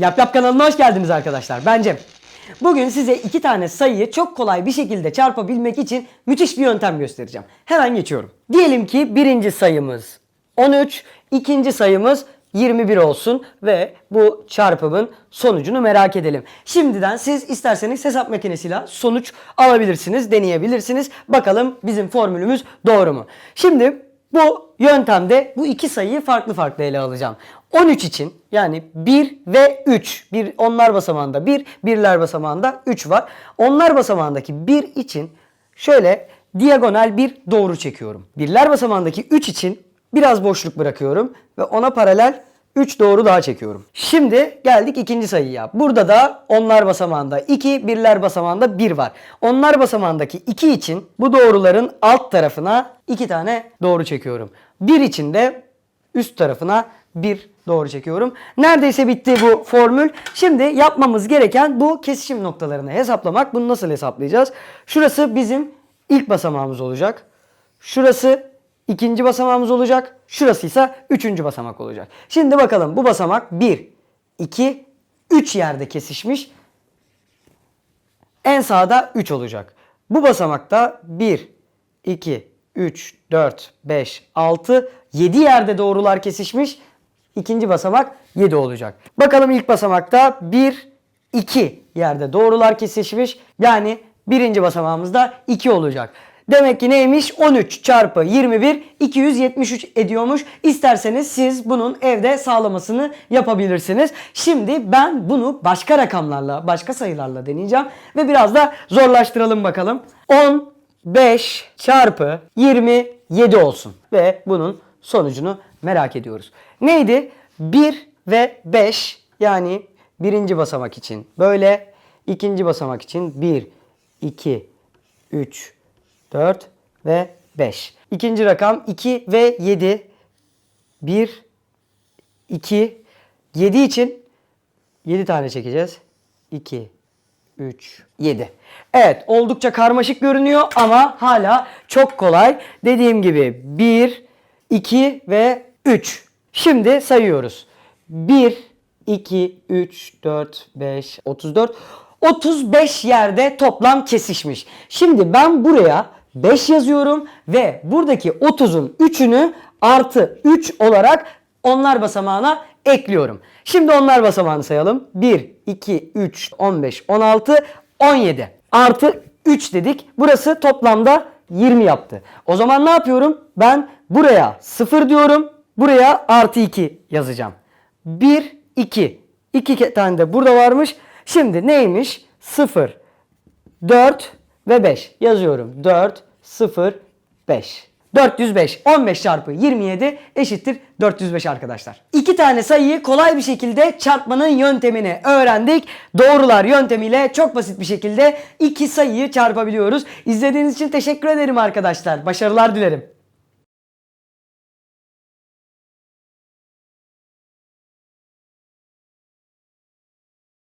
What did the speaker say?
Yap Yap kanalına hoş geldiniz arkadaşlar. Ben Cem. Bugün size iki tane sayıyı çok kolay bir şekilde çarpabilmek için müthiş bir yöntem göstereceğim. Hemen geçiyorum. Diyelim ki birinci sayımız 13, ikinci sayımız 21 olsun ve bu çarpımın sonucunu merak edelim. Şimdiden siz isterseniz hesap makinesiyle sonuç alabilirsiniz, deneyebilirsiniz. Bakalım bizim formülümüz doğru mu? Şimdi bu yöntemde bu iki sayıyı farklı farklı ele alacağım. 13 için yani 1 ve 3. Bir onlar basamağında 1, birler basamağında 3 var. Onlar basamağındaki 1 için şöyle diagonal bir doğru çekiyorum. Birler basamağındaki 3 için biraz boşluk bırakıyorum ve ona paralel 3 doğru daha çekiyorum. Şimdi geldik ikinci sayıya. Burada da onlar basamağında 2, birler basamağında 1 var. Onlar basamağındaki 2 için bu doğruların alt tarafına 2 tane doğru çekiyorum. 1 için de üst tarafına 1 doğru çekiyorum. Neredeyse bitti bu formül. Şimdi yapmamız gereken bu kesişim noktalarını hesaplamak. Bunu nasıl hesaplayacağız? Şurası bizim ilk basamağımız olacak. Şurası ikinci basamağımız olacak. Şurası ise üçüncü basamak olacak. Şimdi bakalım bu basamak 1, 2, 3 yerde kesişmiş. En sağda 3 olacak. Bu basamakta 1, 2, 3, 4, 5, 6, 7 yerde doğrular kesişmiş. İkinci basamak 7 olacak. Bakalım ilk basamakta 1, 2 yerde doğrular kesişmiş. Yani birinci basamağımızda 2 olacak. Demek ki neymiş? 13 çarpı 21 273 ediyormuş. İsterseniz siz bunun evde sağlamasını yapabilirsiniz. Şimdi ben bunu başka rakamlarla, başka sayılarla deneyeceğim ve biraz da zorlaştıralım bakalım. 15 çarpı 27 olsun ve bunun sonucunu merak ediyoruz. Neydi? 1 ve 5 yani birinci basamak için böyle, ikinci basamak için 1, 2, 3, 4 ve 5. İkinci rakam 2 ve 7. 1, 2, 7 için 7 tane çekeceğiz. 2, 3, 7. Evet oldukça karmaşık görünüyor ama hala çok kolay. Dediğim gibi 1, 2 ve 3. Şimdi sayıyoruz. 1, 2, 3, 4, 5, 34. 35 yerde toplam kesişmiş. Şimdi ben buraya 5 yazıyorum ve buradaki 30'un 3'ünü artı 3 olarak onlar basamağına ekliyorum. Şimdi onlar basamağını sayalım. 1, 2, 3, 15, 16, 17. Artı 3 dedik. Burası toplamda 20 yaptı. O zaman ne yapıyorum? Ben buraya 0 diyorum. Buraya artı 2 yazacağım. 1, 2. 2 tane de burada varmış. Şimdi neymiş? 0, 4 ve 5 yazıyorum. 4, 0, 5. 405. 15 çarpı 27 eşittir 405 arkadaşlar. İki tane sayıyı kolay bir şekilde çarpmanın yöntemini öğrendik. Doğrular yöntemiyle çok basit bir şekilde iki sayıyı çarpabiliyoruz. İzlediğiniz için teşekkür ederim arkadaşlar. Başarılar dilerim.